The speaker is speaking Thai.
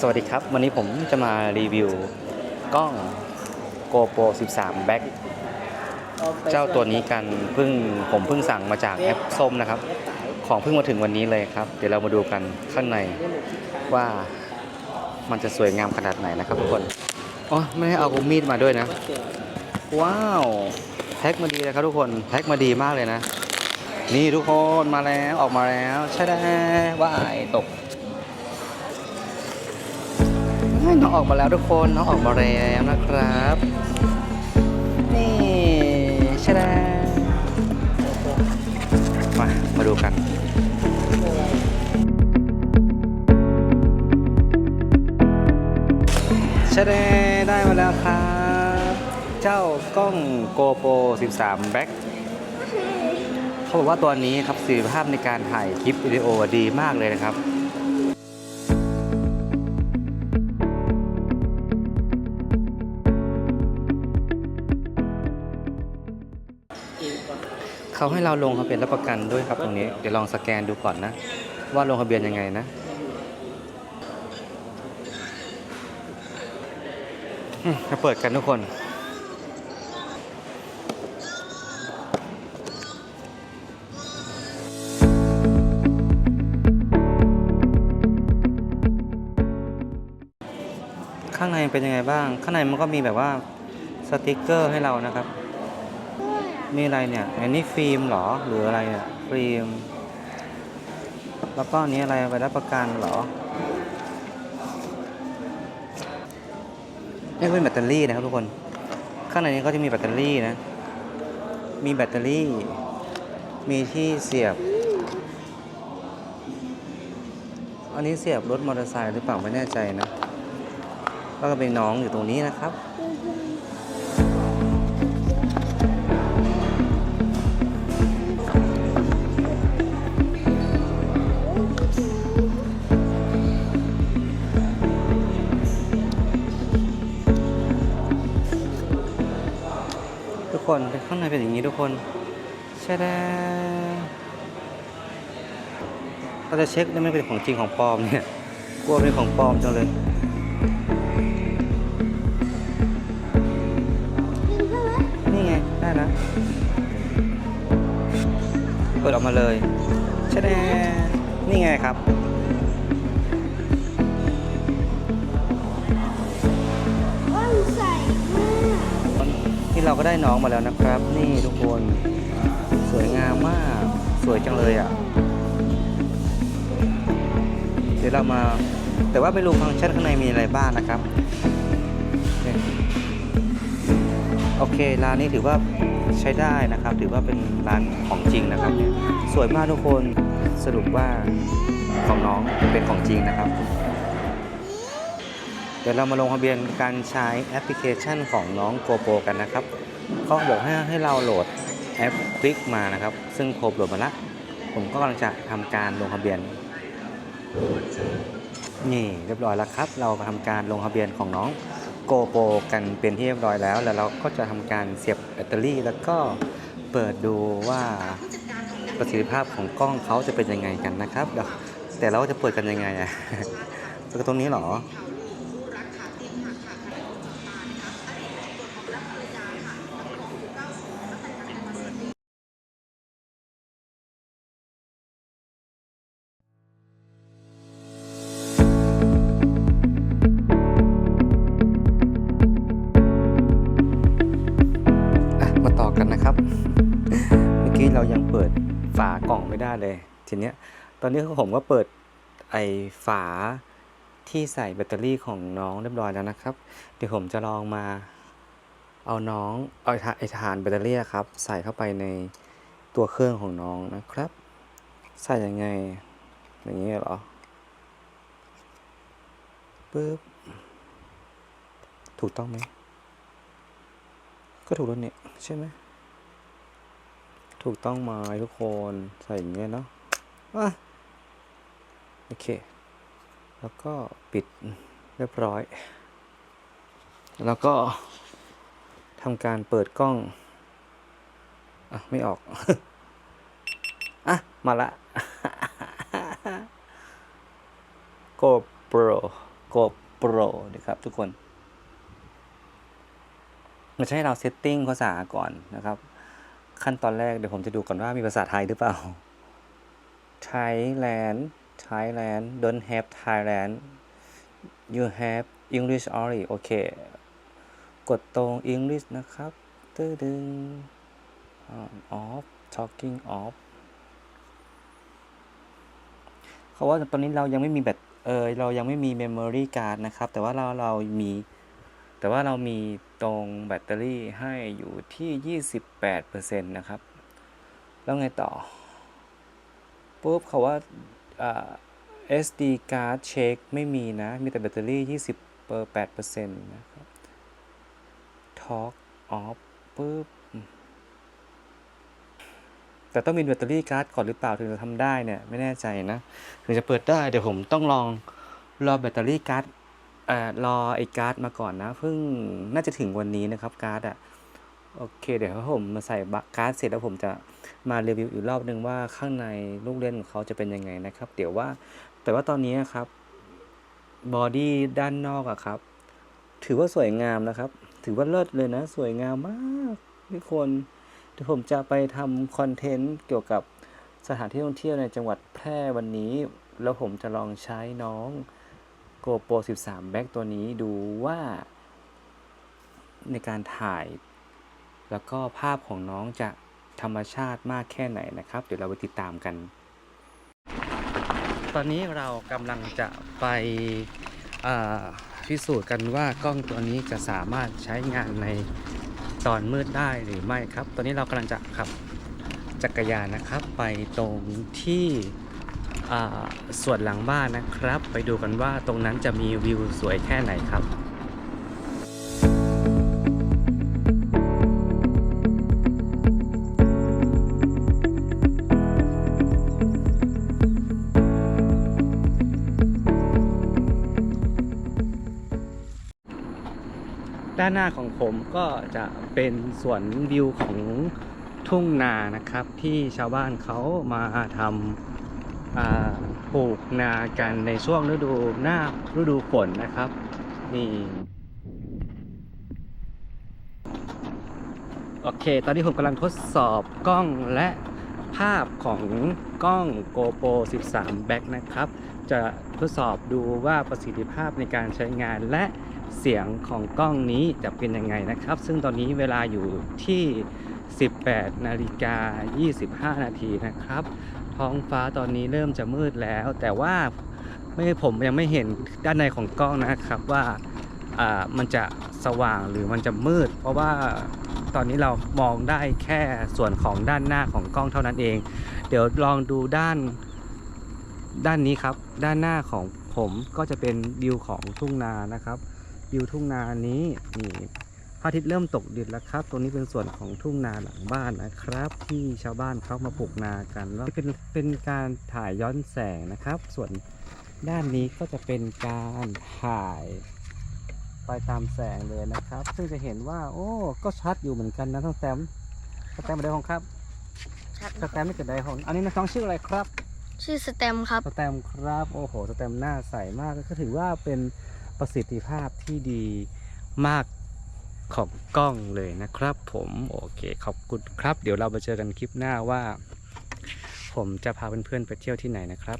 สวัสดีครับ วันนี้ผมจะมารีวิวกล้อง GoPro 13 Back เจ้าตัวนี้กันเพิ่งผมเพิ่งสั่งมาจากแอปส้มนะครับ ของเพิ่งมาถึงวันนี้เลยครับ เดี๋ยวเรามาดูกันข้างในว่ามันจะสวยงามขนาดไหนนะครับทุกคนอ๋อไม่ได้เอามีดมาด้วยนะ ว้าวแพ็คมาดีเลยครับทุกคนแพ็คมาดีมากเลยนะ นี่ทุกคนมาแล้วออกมาแล้ว ใช่ได้ว่ายตก น้องออกมาแล้วทุกคนน้องออกมาแล้วนะครับ นี่ชะดามามาดูกันชะดได้มาแล้วครับ เจ้ากล้อง GoPro 13 Back เขาบอกว่าตัวนี้ครับสิทธิภาพในการถ่ายคลิปวิดีโอดีมากเลยนะครับ เขาให้เราลงทะเบียนรับประกันด้วยครับตรงนี้เดี๋ยวลองสแกนดูก่อนนะ ว่าลงทะเบียนยังไงนะอืมมาเปิดกันทุกคน ข้างในเป็นยังไงบ้าง ข้างในมันก็มีแบบว่าสติกเกอร์ให้เรานะครับ นี่อะไรเนี่ย อันนี้ฟิล์มเหรอ หรืออะไรเนี่ยฟิล์ม แล้วก็อันนี้อะไรใบรับประกันเหรอนี่เป็นแบตเตอรี่นะครับทุกคน ข้างในนี้ก็จะมีแบตเตอรี่นะ มีแบตเตอรี่ มีที่เสียบ อันนี้เสียบรถมอเตอร์ไซค์หรือเปล่าไม่แน่ใจนะ ก็เป็นน้องอยู่ตรงนี้นะครับ คน เป็นข้างในเป็นอย่างนี้ทุกคนใช่แล้วเราจะเช็คได้ไหม่เป็นของจริงของปลอมเนี่ยกลัวเป็นของปลอมจังเลยนี่ไงได้นะเปิดออกมาเลยใช่แน่นี่ไงครับ ที่เราก็ได้น้องมาแล้วนะครับ นี่ทุกคนสวยงามมากสวยจังเลยอะ เดี๋ยวเรามาแต่ว่าไม่รู้ฟังก์ชันข้างในมีอะไรบ้างนะครับ โอเคร้านนี้ถือว่าใช้ได้นะครับ ถือว่าเป็นร้านของจริงนะครับ สวยมากทุกคนสรุปว่าของน้องเป็นของจริงนะครับ เดี๋ยวเรามาลงทะเบียนการใช้แอปพลิเคชันของน้อง GoPro กันนะครับเขาบอกให้ให้เราโหลดแอปคลิกมานะครับ ซึ่งโคบโหลดมาละผมก็กำลังจะทำการลงทะเบียน นี่เรียบร้อยแล้วครับ เราทำการลงทะเบียนของน้อง GoPro กันเป็นที่เรียบร้อยแล้ว แล้วเราก็จะทำการเสียบแบตเตอรี่ แล้วก็เปิดดูว่าประสิทธิภาพของกล้องเขาจะเป็นยังไงกันนะครับเดี๋ยวแต่เราจะเปิดกันยังไงอะกันตรงนี้เหรอ่องไม่ได้เลย ทีเนี้ยตอนนี้ผมก็เปิดไอฝาที่ใส่แบตเตอรี่ของน้องเรียบร้อยแล้วนะครับ เดี๋ยวผมจะลองมาเอาน้องเอาไอฐานแบตเตอรี่ครับ ใส่เข้าไปในตัวเครื่องของน้องนะครับ ใส่ยังไง อย่างนี้เหรอปึ๊บถูกต้องไหมก็ถูกแล้วเนี่ยใช่ไหม ถูกต้องไหมทุกคนใส่อย่างเงี้ยเนาะอะโอเค แล้วก็ปิดเรียบร้อย แล้วก็ทำการเปิดกล้อง อะ ไม่ออก อะ มาละ GoPro GoPro นะครับทุกคน มันจะให้เราเซตติ้งภาษาก่อนนะครับ ขั้นตอนแรกเดี๋ยวผมจะดูก่อนว่ามีภาษาไทยหรือเปล่า Thailand Thailand don't have Thailand you have English only โอเค กดตรง English นะครับ ตื้อดึง on off talking off เขาว่าตอนนี้เรายังไม่มีแบตเออเรายังไม่มี memory card นะครับ แต่ว่าเราเรามี แต่ว่าเรามีตรงแบตเตอรี่ให้อยู่ที่ 28%นะครับ แล้วไงต่อ ปุ๊บเขาว่า SD card เช็คไม่มีนะ มีแต่แบตเตอรี่ 28%นะครับ Talk off ปุ๊บแต่ต้องมีแบตเตอรี่การ์ดก่อนหรือเปล่าถึงจะทำได้เนี่ย ไม่แน่ใจนะ ถึงจะเปิดได้ เดี๋ยวผมต้องลองรอแบตเตอรี่การ์ด เอ่อรอไอ้การ์ดมาก่อนนะเพิ่งน่าจะถึงวันนี้นะครับการ์ดอะโอเค เดี๋ยวผมมาใส่การ์ดเสร็จแล้วผมจะมารีวิวอีกรอบนึงว่าข้างในลูกเล่นของเขาจะเป็นยังไงนะครับ เดี๋ยวว่าแต่ว่าตอนนี้ครับบอดี้ด้านนอกอะครับ ถือว่าสวยงามนะครับ ถือว่าเลิศเลยนะ สวยงามมากทุกคนเดี๋ยวผมจะไปทำคอนเทนต์เกี่ยวกับสถานที่ท่องเที่ยวในจังหวัดแพร่วันนี้ แล้วผมจะลองใช้น้อง GoPro 13 Back ตัวนี้ดูว่า ในการถ่าย แล้วก็ภาพของน้องจะธรรมชาติมากแค่ไหนนะครับ เดี๋ยวเราไปติดตามกัน ตอนนี้เรากำลังจะไปพิสูจน์กันว่ากล้องตัวนี้จะสามารถใช้งานในตอนมืดได้หรือไม่ครับ ตอนนี้เรากำลังจะขับจักรยานนะครับ ไปตรงที่ ส่วนหลังบ้านนะครับ ไปดูกันว่าตรงนั้นจะมีวิวสวยแค่ไหนครับด้านหน้าของผมก็จะเป็นสวนวิวของทุ่งนานะครับ ที่ชาวบ้านเขามาทำ ปลูกนากันในช่วงฤดูหน้าฤดูฝนนะครับ นี่โอเค ตอนนี้ผมกำลังทดสอบกล้องและภาพของกล้อง GoPro 13 Back นะครับ จะทดสอบดูว่าประสิทธิภาพในการใช้งานและเสียงของกล้องนี้จะเป็นยังไงนะครับ ซึ่งตอนนี้เวลาอยู่ที่ 18 นาฬิกา 25 นาทีนะครับ ท้องฟ้าตอนนี้เริ่มจะมืดแล้ว แต่ว่าไม่ผมยังไม่เห็นด้านในของกล้องนะครับว่าอ่ามันจะสว่างหรือมันจะมืด เพราะว่าตอนนี้เรามองได้แค่ส่วนของด้านหน้าของกล้องเท่านั้นเอง เดี๋ยวลองดูด้านด้านนี้ครับ ด้านหน้าของผมก็จะเป็นวิวของทุ่งนานะครับวิวทุ่งนานี้นี่ พระอาทิตย์เริ่มตกดินแล้วครับ ตรงนี้เป็นส่วนของทุ่งนาหลังบ้านนะครับ ที่ชาวบ้านเขามาปลูกนากันแล้วเป็นเป็นการถ่ายย้อนแสงนะครับ ส่วนด้านนี้ก็จะเป็นการถ่ายไปตามแสงเลยนะครับ ซึ่งจะเห็นว่า โอ้ก็ชัดอยู่เหมือนกันนะทั้งแต้มสแตมป์ไดของครับชัดสแตมป์ไม่เกิดไดของอันนี้น้องชื่ออะไรครับ ชื่อสแตมป์ครับสแตมป์ครับโอ้โหสแตมป์หน้าใสมากก็ถือว่าเป็นประสิทธิภาพที่ดีมาก ของกล้องเลยนะครับผมโอเคขอบคุณครับ เดี๋ยวเราไปเจอกันคลิปหน้าว่า ผมจะพาเพื่อนๆไปเที่ยวที่ไหนนะครับ